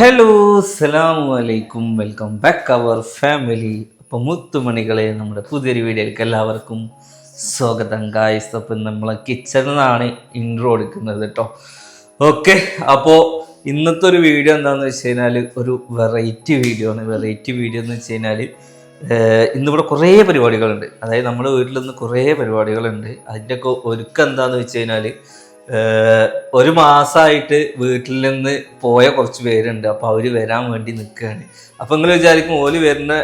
Hello സലാം വലൈക്കും welcome back അവർ family അപ്പോൾ മുത്തുമണികളെ നമ്മുടെ പുതിയൊരു വീഡിയോയിലേക്ക് എല്ലാവർക്കും സ്വാഗതം. ഗായ്സ് അപ്പം നമ്മളെ കിച്ചണിൽ നിന്നാണ് ഇൻട്രോ എടുക്കുന്നത് കേട്ടോ ഓക്കെ അപ്പോൾ ഇന്നത്തെ ഒരു വീഡിയോ എന്താണെന്ന് വെച്ച് കഴിഞ്ഞാൽ ഒരു വെറൈറ്റി വീഡിയോ ആണ്. വെറൈറ്റി വീഡിയോ എന്ന് വെച്ച് കഴിഞ്ഞാൽ ഇന്നിവിടെ കുറേ പരിപാടികളുണ്ട്. അതായത് നമ്മുടെ വീട്ടിൽ നിന്ന് കുറേ പരിപാടികളുണ്ട്. അതിന്റെയൊക്കെ ഒരുക്കം എന്താണെന്ന് വെച്ച് കഴിഞ്ഞാൽ ഒരു മാസമായിട്ട് വീട്ടിൽ നിന്ന് പോയ കുറച്ച് പേരുണ്ട്. അപ്പൊ അവർ വരാൻ വേണ്ടി നിൽക്കുകയാണ് അപ്പൊ നിങ്ങൾ വിചാരിക്കും ഓൽ വരുന്ന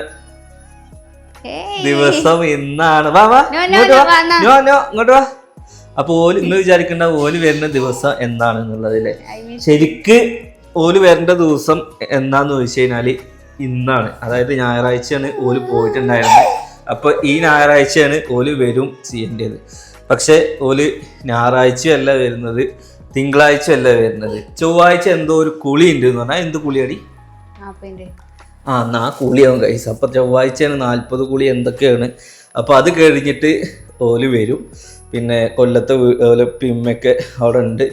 ദിവസം ഇന്നാണ്. വാ വാ. ഇങ്ങോട്ട് വാ. വാ, നോ നോ ഇങ്ങോട്ട് വാ. അപ്പൊ ഓൽ നിങ്ങൾ വിചാരിക്കേണ്ട ഓൽ വരുന്ന ദിവസം എന്നാണ് എന്നുള്ളതില്ലേ ശരിക്ക് ഓൽ വരേണ്ട ദിവസം എന്നാന്ന് ചോദിച്ചു കഴിഞ്ഞാൽ ഇന്നാണ്. അതായത് ഞായറാഴ്ചയാണ് ഓൽ പോയിട്ടുണ്ടായിരുന്നത്. അപ്പൊ ഈ ഞായറാഴ്ചയാണ് ഓൽ വരും ചെയ്യേണ്ടത്. പക്ഷെ ഓൽ ഞായറാഴ്ചയല്ല വരുന്നത് തിങ്കളാഴ്ച അല്ല വരുന്നത്. ചൊവ്വാഴ്ച എന്തോ ഒരു കുളി ഉണ്ട് എന്ന് പറഞ്ഞാൽ എന്ത് കുളിയടി? ആ എന്നാ കുളിയാവും കൈസ് അപ്പം ചൊവ്വാഴ്ചയാണ് നാൽപ്പത് കുളി എന്തൊക്കെയാണ്. അപ്പോൾ അത് കഴിഞ്ഞിട്ട് ഓൽ വരും. പിന്നെ കൊല്ലത്തെ ഓലെ പിമ്മയൊക്കെ അവിടെ ഉണ്ട്.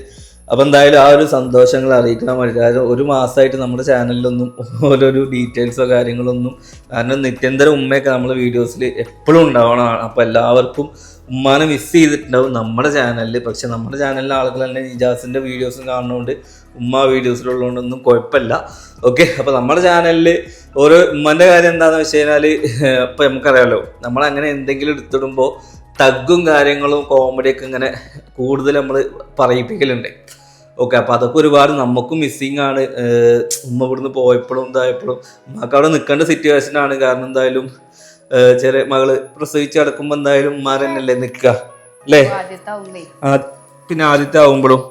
അപ്പം എന്തായാലും ആ ഒരു സന്തോഷങ്ങൾ അറിയിക്കാൻ വേണ്ടി. കാരണം ഒരു മാസമായിട്ട് നമ്മുടെ ചാനലിലൊന്നും ഓരോരോ ഡീറ്റെയിൽസോ കാര്യങ്ങളൊന്നും കാരണം നിത്യന്തര ഉമ്മയൊക്കെ നമ്മളെ വീഡിയോസിൽ എപ്പോഴും ഉണ്ടാവണമാണ് അപ്പോൾ എല്ലാവർക്കും ഉമ്മാനെ മിസ് ചെയ്തിട്ടുണ്ടാവും നമ്മുടെ ചാനലിൽ പക്ഷെ നമ്മുടെ ചാനലിലെ ആളുകൾ തന്നെ ഇജാസിന്റെ വീഡിയോസും കാണുന്നതുകൊണ്ട് ഉമ്മ വീഡിയോസിലുള്ളതുകൊണ്ടൊന്നും കുഴപ്പമില്ല ഓക്കെ അപ്പോൾ നമ്മുടെ ചാനലിൽ ഓരോ ഉമ്മന്റെ കാര്യം എന്താണെന്ന് വെച്ച് കഴിഞ്ഞാൽ ഇപ്പോൾ നമുക്കറിയാലോ നമ്മൾ അങ്ങനെ എന്തെങ്കിലും എടുത്തിടുമ്പോൾ തഗ്ഗും കാര്യങ്ങളും കോമഡിയൊക്കെ ഇങ്ങനെ കൂടുതൽ നമ്മൾ പറയിപ്പിക്കലുണ്ട്. ഓക്കെ അപ്പോൾ അതൊക്കെ ഒരുപാട് നമുക്കും മിസ്സിങ് ആണ്. ഉമ്മ ഇവിടുന്ന് പോയപ്പോഴും ഇതായപ്പോഴും ഉമ്മക്ക് അവിടെ നിൽക്കേണ്ട സിറ്റുവേഷൻ ആണ്. കാരണം എന്തായാലും ചെറിയ മകൾ പ്രസവിച്ച് അടക്കുമ്പോ എന്തായാലും ഉമ്മാരന്നല്ലേ നിൽക്കുക അല്ലേ? പിന്നെ ആദ്യത്തെ ആവുമ്പോഴും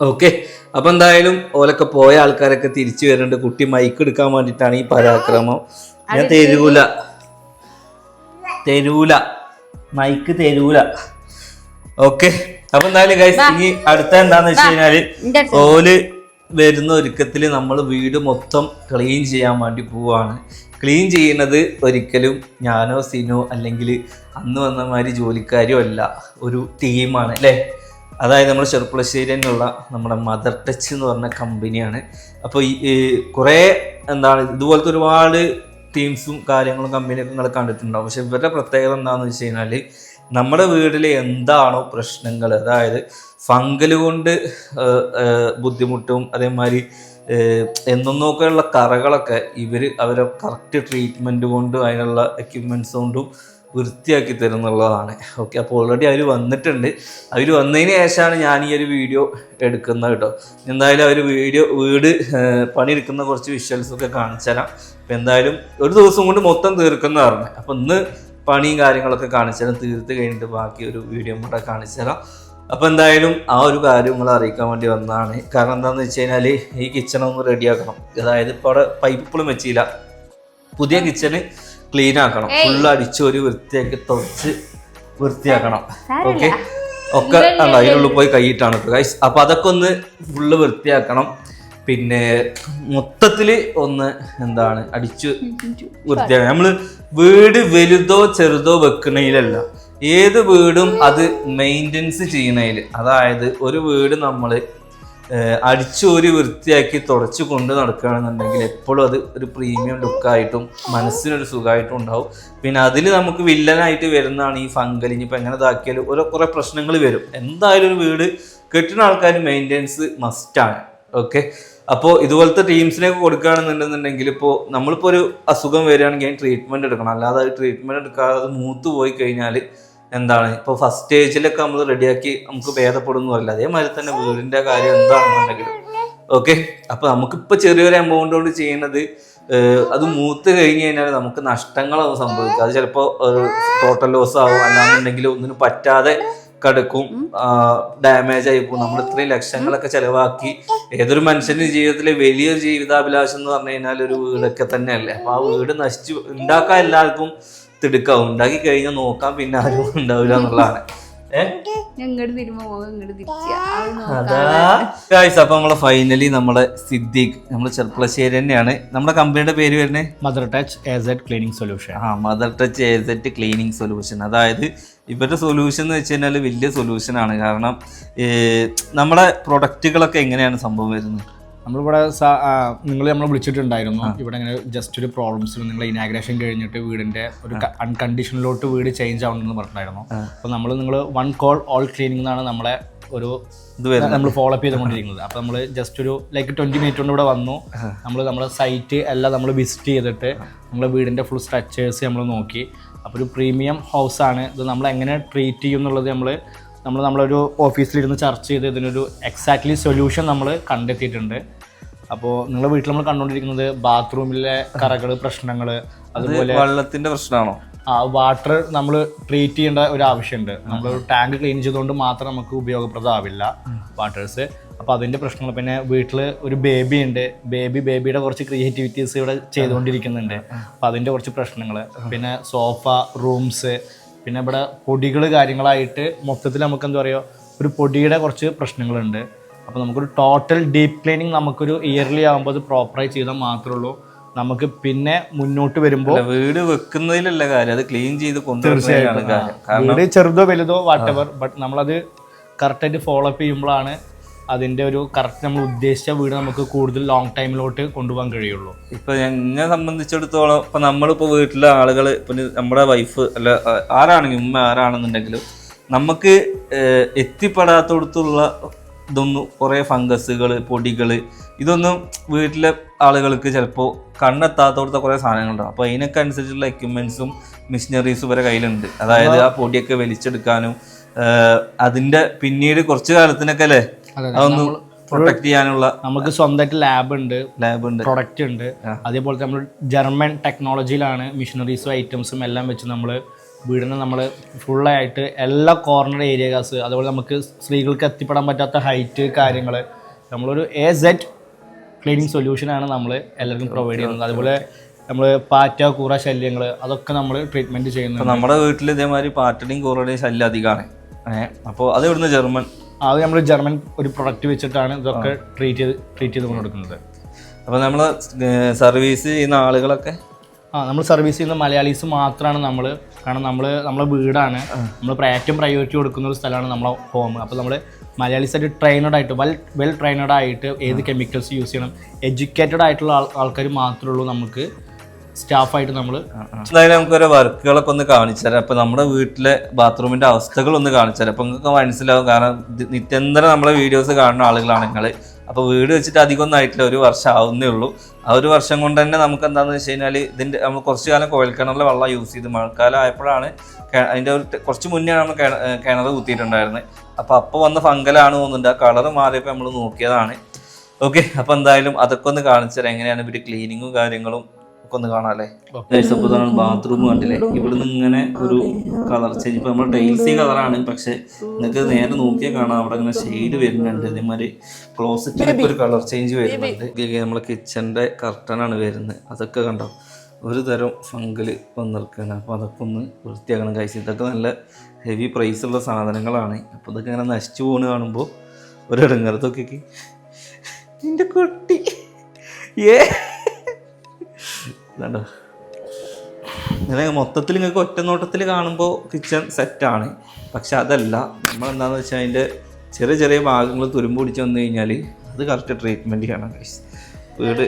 ഓക്കെ. അപ്പൊ എന്തായാലും ഓലൊക്കെ പോയ ആൾക്കാരൊക്കെ തിരിച്ചു വരുന്നുണ്ട്. കുട്ടി മൈക്ക് എടുക്കാൻ വേണ്ടിട്ടാണ് ഈ പരാക്രമം. ഞാൻ തരൂല. തരൂല. മൈക്ക് തരൂല. ഓക്കെ. അപ്പൊ എന്തായാലും ഗൈസ് ഇനി അടുത്ത എന്താന്ന് വെച്ച് കഴിഞ്ഞാൽ ഓൽ വരുന്ന ഒരുക്കത്തിൽ നമ്മൾ വീട് മൊത്തം ക്ലീൻ ചെയ്യാൻ വേണ്ടി പോവാണ്. ക്ലീൻ ചെയ്യുന്നത് ഒരിക്കലും ഞാനോ സിനോ അല്ലെങ്കിൽ അന്ന് വന്ന മാതിരി ജോലിക്കാരോ അല്ല. ഒരു ടീമാണ് അല്ലേ? അതായത് നമ്മൾ ചെറുപ്പളശ്ശേരിയിലുള്ള നമ്മുടെ മദർ ടച്ച് എന്ന് പറഞ്ഞ കമ്പനിയാണ് അപ്പോൾ ഈ ഈ കുറേ എന്താണ് ഇതുപോലത്തെ ഒരുപാട് ടീംസും കാര്യങ്ങളും കമ്പനിയൊക്കെ നിങ്ങൾ കണ്ടിട്ടുണ്ടാവും. പക്ഷെ ഇവരുടെ പ്രത്യേകത എന്താണെന്ന് വെച്ച് കഴിഞ്ഞാൽ നമ്മുടെ വീട്ടിൽ എന്താണോ പ്രശ്നങ്ങൾ അതായത് ഫംഗൽ കൊണ്ട് ബുദ്ധിമുട്ടും അതേമാതിരി എന്നൊന്നൊക്കെയുള്ള കറകളൊക്കെ ഇവർ അവരെ കറക്റ്റ് ട്രീറ്റ്മെന്റ് കൊണ്ടും അതിനുള്ള എക്യുപ്മെന്റ്സ് കൊണ്ടും വൃത്തിയാക്കി തരുന്നുള്ളതാണ്. ഓക്കെ അപ്പോൾ ഓൾറെഡി അവർ വന്നിട്ടുണ്ട്. അവർ വന്നതിന് ശേഷമാണ് ഞാൻ ഈ ഒരു വീഡിയോ എടുക്കുന്നത് കേട്ടോ. എന്തായാലും അവർ വീഡിയോ വീട് പണിയെടുക്കുന്ന കുറച്ച് വിഷ്വൽസ് ഒക്കെ കാണിച്ചു തരാം അപ്പം എന്തായാലും ഒരു ദിവസം കൊണ്ട് മൊത്തം തീർക്കുന്നതാണ്. അപ്പോൾ അപ്പം ഇന്ന് പണിയും കാര്യങ്ങളൊക്കെ കാണിച്ചു തരാം തീർത്ത് കഴിഞ്ഞിട്ട് ബാക്കി ഒരു വീഡിയോ കൂടെ കാണിച്ചു തരാം അപ്പോൾ എന്തായാലും ആ ഒരു കാര്യം നിങ്ങളെ അറിയിക്കാൻ വേണ്ടി വന്നതാണ്. കാരണം എന്താണെന്ന് വെച്ച് കഴിഞ്ഞാൽ ഈ കിച്ചൺ ഒന്ന് റെഡിയാക്കണം അതായത് ഇപ്പോൾ അവിടെ പൈപ്പിളും വെച്ചില്ല. പുതിയ കിച്ചണ് ക്ലീൻ ആക്കണം. ഫുള്ള് അടിച്ച് ഒരു വൃത്തിയാക്കി തുടച്ച് വൃത്തിയാക്കണം. ഓക്കെ ഒക്കെ അല്ല അതിനുള്ളിൽ പോയി കൈയിട്ടാണ് ഗൈസ് അപ്പൊ അതൊക്കെ ഒന്ന് ഫുള്ള് വൃത്തിയാക്കണം. പിന്നെ മൊത്തത്തിൽ ഒന്ന് എന്താണ് അടിച്ചു വൃത്തിയാണ് നമ്മൾ വീട് വലുതോ ചെറുതോ വെക്കണയിലല്ല ഏത് വീടും അത് മെയിന്റനൻസ് ചെയ്യണതിൽ അതായത് ഒരു വീട് നമ്മൾ അടിച്ചോരി വൃത്തിയാക്കി തുടച്ചു കൊണ്ട് നടക്കുകയാണെന്നുണ്ടെങ്കിൽ എപ്പോഴും അത് ഒരു പ്രീമിയം ലുക്കായിട്ടും മനസ്സിനൊരു സുഖമായിട്ടും ഉണ്ടാവും. പിന്നെ അതിൽ നമുക്ക് വില്ലനായിട്ട് വരുന്നതാണ് ഈ ഫംഗൽ. ഇനിയിപ്പോൾ എങ്ങനെ ഇതാക്കിയാലും ഓരോ കുറേ പ്രശ്നങ്ങൾ വരും. എന്തായാലും ഒരു വീട് കെട്ടുന്ന ആൾക്കാർ മെയിന്റെനൻസ് മസ്റ്റാണ് ഓക്കെ അപ്പോൾ ഇതുപോലത്തെ ടീംസിനൊക്കെ കൊടുക്കുകയാണെന്നുണ്ടെന്നുണ്ടെങ്കിൽ ഇപ്പോൾ നമ്മളിപ്പോൾ ഒരു അസുഖം വരികയാണെങ്കിൽ അതിന് ട്രീറ്റ്മെന്റ് എടുക്കണം. അല്ലാതെ ട്രീറ്റ്മെന്റ് എടുക്കാതെ മൂത്ത് പോയി കഴിഞ്ഞാൽ എന്താണ്? ഇപ്പോൾ ഫസ്റ്റ് സ്റ്റേജിലൊക്കെ നമ്മൾ റെഡിയാക്കി നമുക്ക് ഭേദപ്പെടുന്നു പറയില്ല? അതേമാതിരി തന്നെ വീടിന്റെ കാര്യം എന്താണെന്നുണ്ടെങ്കിലും. ഓക്കെ അപ്പോൾ നമുക്കിപ്പോൾ ചെറിയൊരു എമൗണ്ട് കൊണ്ട് ചെയ്യുന്നത് അത് മൂത്ത് കഴിഞ്ഞ് കഴിഞ്ഞാൽ നമുക്ക് നഷ്ടങ്ങളൊന്നും സംഭവിക്കും അത് ചിലപ്പോൾ ടോട്ടൽ ലോസ് ആവും. അല്ലാന്നുണ്ടെങ്കിൽ ഒന്നിനും പറ്റാതെ കടക്കും ഡാമേജ് ആയി പോകും നമ്മൾ ഇത്രയും ലക്ഷങ്ങളൊക്കെ ചെലവാക്കി ഏതൊരു മനുഷ്യന്റെ ജീവിതത്തിലെ വലിയൊരു ജീവിതാഭിലാഷം എന്ന് പറഞ്ഞു കഴിഞ്ഞാൽ ഒരു വീടൊക്കെ തന്നെയല്ലേ? അപ്പൊ ആ വീട് നശിച്ചു ഉണ്ടാക്കാൻ എല്ലാവർക്കും തിടുക്കാവും. ഉണ്ടാക്കി കഴിഞ്ഞാൽ നോക്കാൻ പിന്നെ ആരും ഉണ്ടാവില്ല എന്നുള്ളതാണ്. അപ്പൊ നമ്മളെ ഫൈനലി നമ്മളെ സിദ്ദീഖ് നമ്മൾ ചെർപ്പളശ്ശേരി തന്നെയാണ്. നമ്മുടെ കമ്പനിയുടെ പേര് വരുന്നത് mother touch ed cleaning solution ആ mother touch asset cleaning solution അതായത് ഇവരുടെ സൊല്യൂഷൻ എന്ന് വെച്ച് കഴിഞ്ഞാൽ വലിയ സൊല്യൂഷൻ ആണ്. കാരണം നമ്മുടെ പ്രൊഡക്റ്റുകളൊക്കെ എങ്ങനെയാണ് സംഭവം വരുന്നത്? നമ്മളിവിടെ നിങ്ങൾ നമ്മളെ വിളിച്ചിട്ടുണ്ടായിരുന്നു. ഇവിടെ ഇങ്ങനെ ജസ്റ്റ് ഒരു പ്രോബ്ലംസ് നിങ്ങൾ ഇനാഗ്രേഷൻ കഴിഞ്ഞിട്ട് വീടിന്റെ ഒരു അൺകണ്ടീഷനിലോട്ട് വീട് ചേഞ്ച് ആവണമെന്ന് പറഞ്ഞിട്ടുണ്ടായിരുന്നു. അപ്പോൾ നമ്മൾ നിങ്ങൾ വൺ കോൾ ഓൾ ക്ലീനിങ് എന്നാണ് നമ്മളെ ഒരു ഇത് വരുന്നത്. നമ്മൾ ഫോളോ അപ്പ് ചെയ്തുകൊണ്ടിരിക്കുന്നത്. അപ്പോൾ നമ്മൾ ജസ്റ്റ് ഒരു ലൈക്ക് ട്വന്റി മിനിറ്റ് കൊണ്ട് ഇവിടെ വന്നു. നമ്മൾ നമ്മുടെ സൈറ്റ് എല്ലാം നമ്മൾ വിസിറ്റ് ചെയ്തിട്ട് നമ്മളെ വീടിന്റെ ഫുൾ സ്ട്രക്ചേഴ്സ് നമ്മൾ നോക്കി. അപ്പോൾ ഒരു പ്രീമിയം ഹൗസാണ് ഇത് നമ്മൾ എങ്ങനെ ട്രീറ്റ് ചെയ്യും എന്നുള്ളത് നമ്മൾ നമ്മൾ നമ്മളൊരു ഓഫീസിലിരുന്ന് ചർച്ച ചെയ്ത് ഇതിനൊരു എക്സാക്ട്ലി സൊല്യൂഷൻ നമ്മൾ കണ്ടെത്തിയിട്ടുണ്ട്. അപ്പോൾ നിങ്ങളുടെ വീട്ടിൽ നമ്മൾ കണ്ടുകൊണ്ടിരിക്കുന്നത് ബാത്റൂമിലെ കറകൾ പ്രശ്നങ്ങൾ അതുപോലെ വെള്ളത്തിന്റെ പ്രശ്നമാണോ? ആ വാട്ടർ നമ്മൾ ട്രീറ്റ് ചെയ്യേണ്ട ഒരു ആവശ്യമുണ്ട്. നമ്മൾ ടാങ്ക് ക്ലീൻ ചെയ്തുകൊണ്ട് മാത്രം നമുക്ക് ഉപയോഗപ്രദമാവില്ല വാട്ടേഴ്സ് അപ്പോൾ അതിന്റെ പ്രശ്നങ്ങൾ പിന്നെ വീട്ടിൽ ഒരു ബേബി ഉണ്ട്. ബേബി ബേബിയുടെ കുറച്ച് ക്രിയേറ്റിവിറ്റീസ് ഇവിടെ ചെയ്തുകൊണ്ടിരിക്കുന്നുണ്ട്. അപ്പോൾ അതിന്റെ കുറച്ച് പ്രശ്നങ്ങൾ. പിന്നെ സോഫ റൂംസ് പിന്നെ ഇവിടെ പൊടികൾ കാര്യങ്ങളായിട്ട് മൊത്തത്തിൽ നമുക്ക് എന്താ പറയുക ഒരു പൊടിയുടെ കുറച്ച് പ്രശ്നങ്ങളുണ്ട്. അപ്പോൾ നമുക്കൊരു ടോട്ടൽ ഡീപ്പ് ക്ലീനിങ് നമുക്കൊരു ഇയർലി ആകുമ്പോൾ അത് പ്രോപ്പറായി ചെയ്താൽ മാത്രമേ ഉള്ളൂ. നമുക്ക് പിന്നെ മുന്നോട്ട് വരുമ്പോൾ വീട് വെക്കുന്നതിലല്ല കാര്യം. അത് ക്ലീൻ ചെയ്ത് തീർച്ചയായിട്ടും. വീട് ചെറുതോ വലുതോ വാട്ടെവർ ബട്ട് നമ്മളത് കറക്റ്റായിട്ട് ഫോളോ അപ്പ് ചെയ്യുമ്പോഴാണ് അതിന്റെ ഒരു കറക്റ്റ് നമ്മൾ ഉദ്ദേശിച്ച വീട് നമുക്ക് കൂടുതൽ ലോങ് ടൈമിലോട്ട് കൊണ്ടുപോകാൻ കഴിയുള്ളൂ. ഇപ്പം എന്നെ സംബന്ധിച്ചിടത്തോളം ഇപ്പം നമ്മളിപ്പോൾ വീട്ടിലെ ആളുകൾ ഇപ്പം നമ്മുടെ വൈഫ് അല്ല ആരാണെങ്കിലും ഉമ്മ ആരാണെന്നുണ്ടെങ്കിലും നമുക്ക് എത്തിപ്പെടാത്തടുത്തുള്ള ഇതൊന്നും കുറേ ഫംഗസുകൾ പൊടികൾ ഇതൊന്നും വീട്ടിലെ ആളുകൾക്ക് ചിലപ്പോൾ കണ്ണെത്താത്തടത്ത കുറേ സാധനങ്ങളുണ്ടാവും. അപ്പോൾ അതിനൊക്കെ അനുസരിച്ചുള്ള എക്യുപ്മെൻസും മിഷനറീസും ഇവരെ കയ്യിലുണ്ട്. അതായത് ആ പൊടിയൊക്കെ വലിച്ചെടുക്കാനും അതിന്റെ പിന്നീട് കുറച്ച് കാലത്തിനൊക്കെ അല്ലേ? അതൊന്ന് പ്രൊട്ടക്ട് ചെയ്യാനുള്ള നമുക്ക് സ്വന്തമായിട്ട് ലാബ് ഉണ്ട് ലാബ് ഉണ്ട്. പ്രൊഡക്റ്റ് ഉണ്ട്. അതേപോലെ നമ്മൾ ജർമ്മൻ ടെക്നോളജിയിലാണ് മിഷനറീസും ഐറ്റംസും എല്ലാം വെച്ച് നമ്മൾ വീടിനെ നമ്മൾ ഫുള്ളായിട്ട് എല്ലാ കോർണർ ഏരിയാസ് അതുപോലെ നമുക്ക് സ്ത്രീകൾക്ക് എത്തിപ്പെടാൻ പറ്റാത്ത ഹൈറ്റ് കാര്യങ്ങൾ നമ്മളൊരു എ സെറ്റ് ക്ലീനിങ് സൊല്യൂഷനാണ് നമ്മൾ എല്ലാവർക്കും പ്രൊവൈഡ് ചെയ്യുന്നത്. അതുപോലെ നമ്മൾ പാറ്റ കൂറ ശല്യങ്ങൾ അതൊക്കെ നമ്മൾ ട്രീറ്റ്മെന്റ് ചെയ്യുന്നത്. ചെയ്യുന്നുണ്ട് നമ്മുടെ വീട്ടിൽ ഇതേമാതിരി പാറ്റടിയും കൂറയുടെയും ശല്യം അധികമാണ് അപ്പോൾ അത് ഇവിടുന്ന് ജർമ്മൻ അത് നമ്മൾ ജർമ്മൻ ഒരു പ്രൊഡക്റ്റ് വെച്ചിട്ടാണ് ഇതൊക്കെ ട്രീറ്റ് ചെയ്ത് ട്രീറ്റ് ചെയ്ത് കൊടുക്കുന്നത് അപ്പോൾ നമ്മൾ സർവീസ് ചെയ്യുന്ന ആളുകളൊക്കെ? ആ നമ്മൾ സർവീസ് ചെയ്യുന്ന മലയാളീസ് മാത്രമാണ് നമ്മൾ കാരണം നമ്മൾ നമ്മളെ വീടാണ്. നമ്മൾ ഏറ്റവും പ്രയോറിറ്റി കൊടുക്കുന്ന ഒരു സ്ഥലമാണ് നമ്മളെ ഹോം അപ്പോൾ നമ്മൾ മലയാളീസ് ആയിട്ട് ട്രെയിനഡ് ആയിട്ട് വെൽ വെൽ ട്രെയിനഡ് ആയിട്ട് ഏത് കെമിക്കൽസ് യൂസ് ചെയ്യണം എഡ്യൂക്കേറ്റഡ് ആയിട്ടുള്ള ആൾക്കാർ മാത്രമേ ഉള്ളൂ നമുക്ക് സ്റ്റാഫായിട്ട് നമ്മൾ എന്തായാലും നമുക്ക് ഓരോ വർക്കുകളൊക്കെ ഒന്ന് കാണിച്ചു തരാം അപ്പം നമ്മുടെ വീട്ടിലെ ബാത്റൂമിന്റെ അവസ്ഥകൾ ഒന്ന് കാണിച്ചു തരാം അപ്പം നിങ്ങൾക്ക് മനസ്സിലാവും കാരണം നിത്യന്തരം നമ്മളെ വീഡിയോസ് കാണുന്ന ആളുകളാണ് നിങ്ങൾ അപ്പോൾ വീട് വെച്ചിട്ട് അധികം ഒന്നും ആയിട്ടില്ല. ഒരു വർഷം ആവുന്നേ ഉള്ളൂ. ആ ഒരു വർഷം കൊണ്ട് തന്നെ നമുക്ക് എന്താണെന്ന് വെച്ച് കഴിഞ്ഞാൽ ഇതിന്റെ നമ്മൾ കുറച്ച് കാലം കുഴൽക്കിണറിലെ വെള്ളം യൂസ് ചെയ്ത് മഴക്കാലം ആയപ്പോഴാണ് അതിന്റെ അതിന്റെ ഒരു കുറച്ച് മുന്നേ നമ്മൾ കിണർ കുത്തിയിട്ടുണ്ടായിരുന്നത്. അപ്പോൾ അപ്പോൾ വന്ന ഫംഗലാണ് തോന്നുന്നുണ്ട്. ആ കളർ മാറിയപ്പോൾ നമ്മൾ നോക്കിയതാണ്. ഓക്കെ അപ്പോൾ എന്തായാലും അതൊക്കെ ഒന്ന് കാണിച്ചു തരാം എങ്ങനെയാണ് ഇവർ ക്ലീനിങ്ങും കാര്യങ്ങളും ഒന്ന് കാണാമല്ലേ ബാത്റൂം കണ്ടില്ലേ? ഇവിടുന്ന് ഇങ്ങനെ ഒരു കളർ ചേഞ്ച് ഇപ്പൊ നമ്മുടെ ടൈൽസി കളറാണ് പക്ഷെ നിങ്ങൾക്ക് നേരെ നോക്കിയാൽ കാണാം. അവിടെ ഇങ്ങനെ ഷെയ്ഡ് വരുന്നുണ്ട്. ഇതേമാതിരി ക്ലോസറ്റിൽ ഒരു കളർ ചേഞ്ച് വരുന്നുണ്ട്. നമ്മളെ കിച്ചന്റെ കർട്ടനാണ് വരുന്നത്. അതൊക്കെ കണ്ടോ? ഒരു തരം ഫംഗിൽ വന്നിരിക്കുകയാണ്. അപ്പോൾ അതൊക്കെ ഒന്ന് വൃത്തിയാക്കണം കഴിച്ച് ഇതൊക്കെ നല്ല ഹെവി പ്രൈസ് ഉള്ള സാധനങ്ങളാണ്. അപ്പോൾ ഇതൊക്കെ ഇങ്ങനെ നശിച്ചു പോകുന്ന കാണുമ്പോൾ ഒരു ഇടങ്ങറത്തൊക്കെ നിന്റെ കുട്ടി. ഏ? ഇങ്ങനെ മൊത്തത്തിൽ നിങ്ങൾക്ക് ഒറ്റ നോട്ടത്തിൽ കാണുമ്പോൾ കിച്ചൺ സെറ്റാണ്. പക്ഷെ അതല്ല നമ്മൾ എന്താണെന്ന് വെച്ചാൽ അതിന്റെ ചെറിയ ചെറിയ ഭാഗങ്ങൾ തുരുമ്പ് പിടിച്ച് വന്നു കഴിഞ്ഞാൽ അത് കറക്റ്റ് ട്രീറ്റ്മെന്റ് ചെയ്യണം guys. വീട്.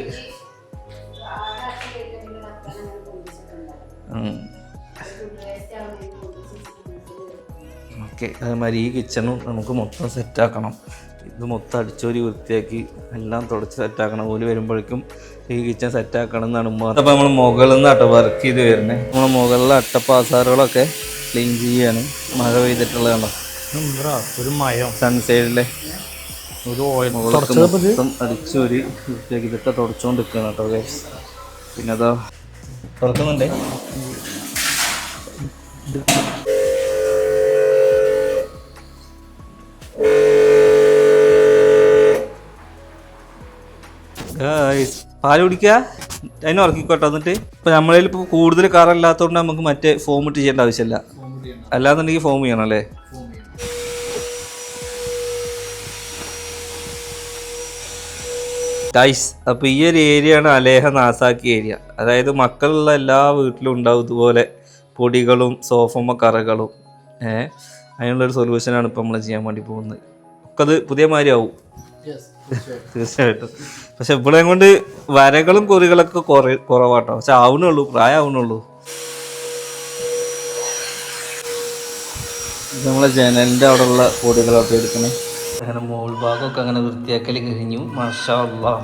ഓക്കെ അതേമാതിരി ഈ കിച്ചണും നമുക്ക് മൊത്തം സെറ്റാക്കണം. ഇത് മൊത്തം അടിച്ചോരി വൃത്തിയാക്കി എല്ലാം തുടച്ച് സെറ്റാക്കണം ഓൽ വരുമ്പോഴേക്കും ഈ കിച്ചൺ സെറ്റ് ആക്കണം എന്നാണ് ഉമ്മ അപ്പോൾ നമ്മൾ മുകളിൽ അട്ട വർക്ക് ചെയ്ത് വരുന്നത് നമ്മൾ മുകളിലെ അട്ടപ്പാസാറുകളൊക്കെ ക്ലീൻ ചെയ്യാണ്. മഴ പെയ്തിട്ടുള്ളതാണോ ഒരു മയം. സൺസൈഡിലെ ഒരു ഓയിൽ മൊത്തം അടിച്ചോരി വൃത്തിയാക്കി ഇതൊക്കെ തുടച്ചുകൊണ്ട് നിൽക്കുകയാണ് കേട്ടോ. പിന്നെ അതാ തുറക്കുന്നുണ്ടേ. ഗായ്സ് പാൽ കുടിക്കുക. അതിനെ ഉറക്കിക്കോട്ടെ. എന്നിട്ട് ഇപ്പൊ നമ്മളതിൽ ഇപ്പോൾ കൂടുതൽ കറല്ലാത്തതുകൊണ്ട് നമുക്ക് മറ്റേ ഫോം ഇട്ട് ചെയ്യേണ്ട ആവശ്യമില്ല. അല്ലാന്നുണ്ടെങ്കിൽ ഫോം ചെയ്യണം അല്ലേ? ഗൈസ് അപ്പോൾ ഈ ഒരു ആണ് അലേഹ നാസാക്കി ഏരിയ അതായത് മക്കളുള്ള എല്ലാ വീട്ടിലും ഉണ്ടാവും ഇതുപോലെ പൊടികളും സോഫമ്മ കറകളും. ഏഹ് അതിനുള്ളൊരു സൊല്യൂഷനാണ് ഇപ്പോൾ നമ്മൾ ചെയ്യാൻ വേണ്ടി പോകുന്നത്. ഒക്കെ അത് പുതിയ മാതിരി ആവും. തീർച്ചയായിട്ടും. പക്ഷെ ഇവിടെ കൊണ്ട് വരകളും കുറികളൊക്കെ കുറേ കുറവാട്ടോ. പക്ഷെ ആവണുള്ളൂ പ്രായമാവണുള്ളൂ നമ്മളെ ജനലിന്റെ അവിടെയുള്ള പൊടികളൊക്കെ എടുക്കണേ. അങ്ങനെ മോൾ ഭാഗമൊക്കെ അങ്ങനെ വൃത്തിയാക്കൽ കഴിഞ്ഞു. മാഷാ അള്ളാ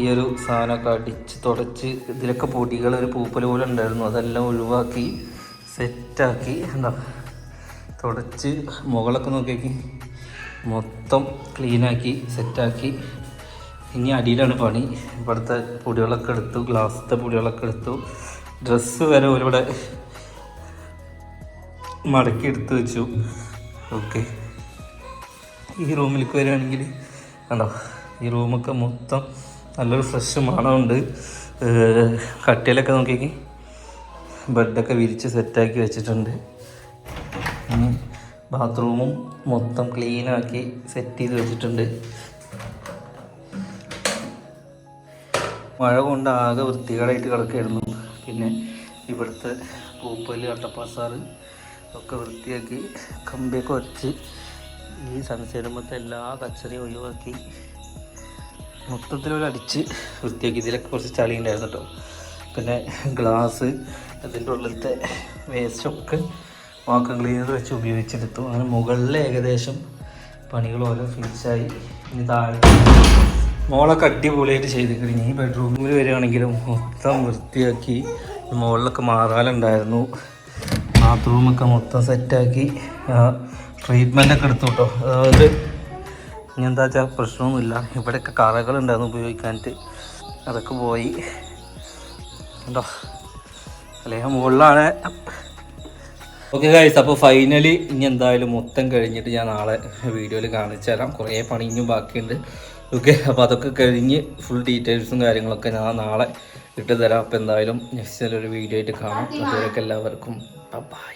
ഈ ഒരു സാധനമൊക്കെ അടിച്ച് തുടച്ച് ഇതിലൊക്കെ പൊടികൾ ഒരു പൂപ്പൽ പോലെ ഉണ്ടായിരുന്നു. അതെല്ലാം ഒഴിവാക്കി സെറ്റാക്കി എന്താ തുടച്ച് മുകളൊക്കെ നോക്കിയേക്ക്. മൊത്തം ക്ലീനാക്കി സെറ്റാക്കി. ഇനി അടിയിലാണ് പണി. ഇവിടുത്തെ പൊടികളൊക്കെ എടുത്തു ഗ്ലാസ്സിലത്തെ പൊടികളൊക്കെ എടുത്തു. ഡ്രസ്സ് വരെ ഒരുവിടെ മടക്കി എടുത്ത് വെച്ചു. ഓക്കെ ഈ റൂമിലേക്ക് വരികയാണെങ്കിൽ കണ്ടോ ഈ റൂമൊക്കെ മൊത്തം നല്ലൊരു ഫ്രഷ് മണമുണ്ട്. കട്ടിലൊക്കെ നോക്കിയെങ്കിൽ ബെഡൊക്കെ വിരിച്ച് സെറ്റാക്കി വെച്ചിട്ടുണ്ട്. ബാത്റൂമും മൊത്തം ക്ലീനാക്കി സെറ്റ് ചെയ്ത് വെച്ചിട്ടുണ്ട്. മഴ കൊണ്ട് ആകെ വൃത്തികേടായിട്ട് കിടക്കായിരുന്നു. പിന്നെ ഇവിടുത്തെ പൂപ്പൽ അട്ടപ്പാസാറ് ഒക്കെ വൃത്തിയാക്കി കമ്പിയൊക്കെ വച്ച് ഈ സൺസൈഡുമ്പത്തെ എല്ലാ കച്ചറയും ഒഴിവാക്കി മൊത്തത്തിലൊരു അടിച്ച് വൃത്തിയാക്കി. ഇതിലൊക്കെ കുറച്ച് ചളി ഉണ്ടായിരുന്നു കേട്ടോ പിന്നെ ഗ്ലാസ് അതിന്റെ ഉള്ളിലത്തെ വേസ്റ്റൊക്കെ വാക്കം ക്ലീനർ വെച്ച് ഉപയോഗിച്ചെടുത്തു? അങ്ങനെ മുകളിൽ ഏകദേശം പണികൾ ഓരോ ഫിനിഷായി ഇനി താഴെ മോളൊക്കെ അടിപൊളിയായിട്ട് ചെയ്ത് കഴിഞ്ഞ് ഈ ബെഡ്റൂമിൽ വരികയാണെങ്കിലും മൊത്തം വൃത്തിയാക്കി. മുകളിലൊക്കെ മാറാലുണ്ടായിരുന്നു. ബാത്റൂമൊക്കെ മൊത്തം സെറ്റാക്കി ട്രീറ്റ്മെന്റൊക്കെ എടുത്തു കേട്ടോ അതായത് ഇനി എന്താ വെച്ചാൽ പ്രശ്നമൊന്നുമില്ല. ഇവിടെയൊക്കെ കറകളുണ്ടായിരുന്നു ഉപയോഗിക്കാനായിട്ട്. അതൊക്കെ പോയി. ഉണ്ടോ അല്ലെങ്കിൽ മുകളിലാണ്. ഓക്കെ ഗൈസ് അപ്പോൾ ഫൈനലി ഇനി എന്തായാലും മൊത്തം കഴിഞ്ഞിട്ട് ഞാൻ നാളെ വീഡിയോയിൽ കാണിച്ചു തരാം. കുറേ പണി ഇനിയും ബാക്കിയുണ്ട്. ഓക്കെ അപ്പോൾ അതൊക്കെ കഴിഞ്ഞ് ഫുൾ ഡീറ്റെയിൽസും കാര്യങ്ങളൊക്കെ ഞാൻ നാളെ ഇട്ട് തരാം. അപ്പോൾ എന്തായാലും നെക്സ്റ്റ് ഒരു വീഡിയോ ആയിട്ട് കാണാം. അതുവരെയൊക്കെ എല്ലാവർക്കും. ബൈ